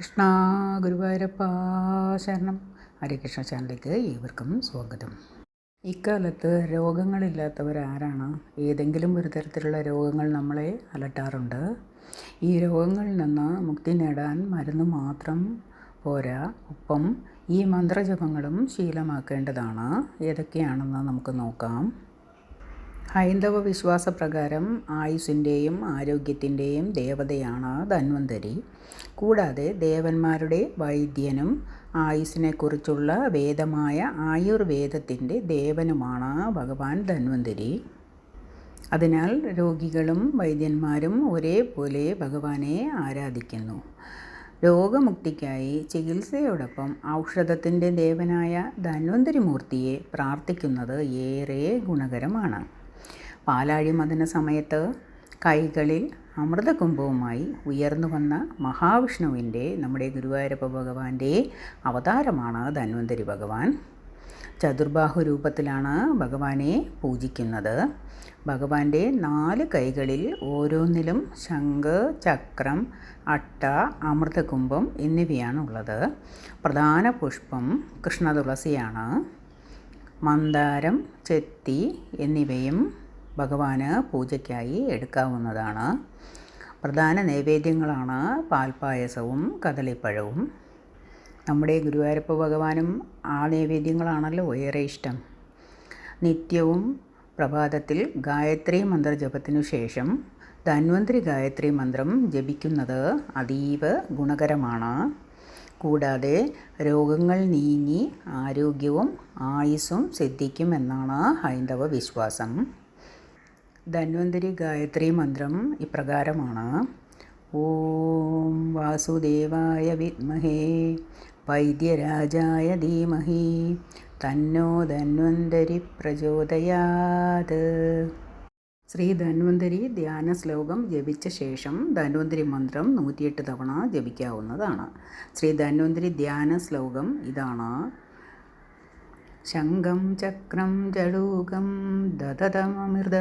കൃഷ്ണ ഗുരുവായൂരപ്പ ശരണം. ഹരികൃഷ്ണ ചാനലിലേക്ക് ഏവർക്കും സ്വാഗതം. ഇക്കാലത്ത് രോഗങ്ങളില്ലാത്തവരാരാണ്? ഏതെങ്കിലും ഒരു തരത്തിലുള്ള രോഗങ്ങൾ നമ്മളെ അലട്ടാറുണ്ട്. ഈ രോഗങ്ങളിൽ നിന്ന് മുക്തി നേടാൻ മരുന്ന് മാത്രം പോരാ. ഒപ്പം ഈ മന്ത്രജപങ്ങളും ശീലമാക്കേണ്ടതാണ്. ഏതൊക്കെയാണെന്ന് നമുക്ക് നോക്കാം. ഹൈന്ദവ വിശ്വാസപ്രകാരം ആയുസ്സിന്റെയും ആരോഗ്യത്തിന്റെയും ദേവതയാണ് ധന്വന്തരി. കൂടാതെ ദേവന്മാരുടെ വൈദ്യനും ആയുസിനെക്കുറിച്ചുള്ള വേദമായ ആയുർവേദത്തിന്റെ ദേവനുമാണ് ഭഗവാൻ ധന്വന്തരി. അതിനാൽ രോഗികളും വൈദ്യന്മാരും ഒരേപോലെ ഭഗവാനെ ആരാധിക്കുന്നു. രോഗമുക്തിക്കായി ചികിത്സയോടൊപ്പം ഔഷധത്തിന്റെ ദേവനായ ധന്വന്തരി മൂർത്തിയെ പ്രാർത്ഥിക്കുന്നത് ഏറെ ഗുണകരമാണ്. പാലാഴി മദന സമയത്ത് കൈകളിൽ അമൃതകുംഭവുമായി ഉയർന്നു വന്ന മഹാവിഷ്ണുവിന്റെ നമ്മുടെ ഗുരുവായൂരപ്പ ഭഗവാന്റെ അവതാരമാണ് ധന്വന്തരി ഭഗവാൻ. ചതുർബാഹു രൂപത്തിലാണ് ഭഗവാനെ പൂജിക്കുന്നത്. ഭഗവാന്റെ നാല് കൈകളിൽ ഓരോന്നിലും ശംഖ് ചക്രം അട്ട അമൃതകുംഭം എന്നിവയാണുള്ളത്. പ്രധാന പുഷ്പം കൃഷ്ണതുളസിയാണ്. മന്ദാരം ചെത്തി എന്നിവയും ഭഗവാന് പൂജയ്ക്കായി എടുക്കാവുന്നതാണ്. പ്രധാന നൈവേദ്യങ്ങളാണ് പാൽപ്പായസവും കദളിപ്പഴവും. നമ്മുടെ ഗുരുവായൂരപ്പ ഭഗവാനും ആ നൈവേദ്യങ്ങളാണല്ലോ ഏറെ ഇഷ്ടം. നിത്യവും പ്രഭാതത്തിൽ ഗായത്രി മന്ത്രജപത്തിനു ശേഷം ധന്വന്തരി ഗായത്രി മന്ത്രം ജപിക്കുന്നത് അതീവ ഗുണകരമാണ്. കൂടാതെ രോഗങ്ങൾ നീങ്ങി ആരോഗ്യവും ആയുസ്സും സിദ്ധിക്കുമെന്നാണ് ഹൈന്ദവ വിശ്വാസം. ധന്വന്തരി ഗായത്രി മന്ത്രം ഇപ്രകാരമാണ്. ഓം വാസുദേവായ വിദ്മഹേ വൈദ്യരാജായ ധീമഹി തന്നോ ധന്വന്തരി പ്രചോദയാത്. ശ്രീ ധന്വന്തരി ധ്യാന ശ്ലോകം ജപിച്ച ശേഷം ധന്വന്തരി മന്ത്രം നൂറ്റിയെട്ട് തവണ ജപിക്കാവുന്നതാണ്. ശ്രീ ധന്വന്തരി ധ്യാന ശ്ലോകം ഇതാണ്. ശംഖം ചക്രം ജടൂകം ദതതമൃത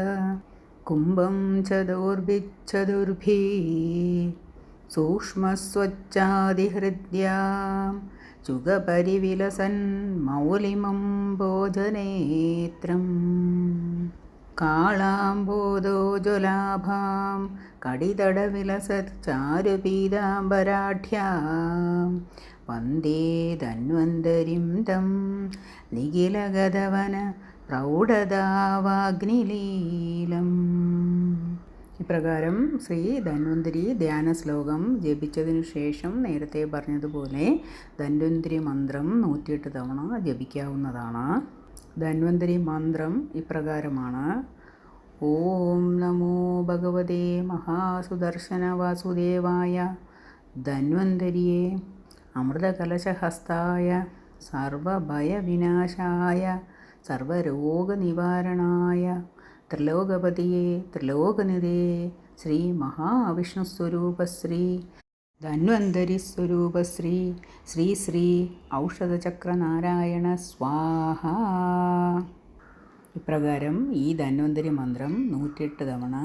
കുംഭം ചതുർഭിച്ചതുർഭി സൂക്ഷ്മസ്വച്ഛാതിഹൃദ്യാം ചുഗപരിവിലസൻ മൗലിമം ഭോജനേത്രം. കാളാംബോധോജ്വലാഭാം കടിതടവിലസച്ചാരുപീതാംബരാഢ്യാം വന്ദേ തന്വന്തരിം തം നിഖിലഗതവന പ്രൗഢതാവാഗ്നിലീലം. ഇപ്രകാരം ശ്രീ ധന്വന്തിരി ധ്യാന ശ്ലോകം ജപിച്ചതിനു ശേഷം നേരത്തെ പറഞ്ഞതുപോലെ ധന്വന്തിരി മന്ത്രം നൂറ്റിയെട്ട് തവണ ജപിക്കാവുന്നതാണ്. ധന്വന്തിരി മന്ത്രം ഇപ്രകാരമാണ്. ഓം നമോ ഭഗവതേ മഹാസുദർശന വാസുദേവായ ധന്വന്തരിയെ അമൃതകലശഹസ്തായ സർവഭയവിനാശായ സർവരോഗനിവാരണായ ത്രിലോകപതിയെ ത്രിലോകനിധേ ശ്രീ മഹാവിഷ്ണുസ്വരൂപശ്രീ ധന്വന്തരി സ്വരൂപശ്രീ ശ്രീ ശ്രീ ഔഷധചക്രനാരായണ സ്വാഹ. ഇപ്രകാരം ഈ ധന്വന്തരി മന്ത്രം നൂറ്റിയെട്ട് തവണ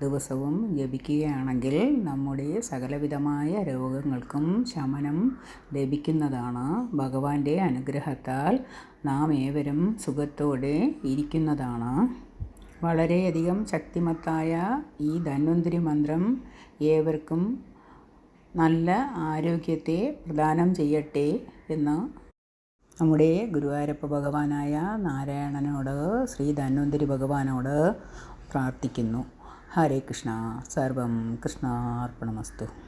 ദിവസവും ജപിക്കുകയാണെങ്കിൽ നമ്മുടെ സകലവിധമായ രോഗങ്ങൾക്കും ശമനം ലഭിക്കുന്നതാണ് ഭഗവാന്റെ അനുഗ്രഹത്താൽ നാം ഏവരും സുഖത്തോടെ ഇരിക്കുന്നതാണ്. വളരെയധികം ശക്തിമത്തായ ഈ ധന്വന്തരി മന്ത്രം ഏവർക്കും നല്ല ആരോഗ്യത്തെ പ്രദാനം ചെയ്യട്ടെ എന്ന് നമ്മുടെ ഗുരുവായൂരപ്പ ഭഗവാനായ നാരായണനോട് ശ്രീ ധന്വന്തരി ഭഗവാനോട് പ്രാർത്ഥിക്കുന്നു. ഹരേ കൃഷ്ണ. സർവം കൃഷ്ണാർപ്പണമസ്തു.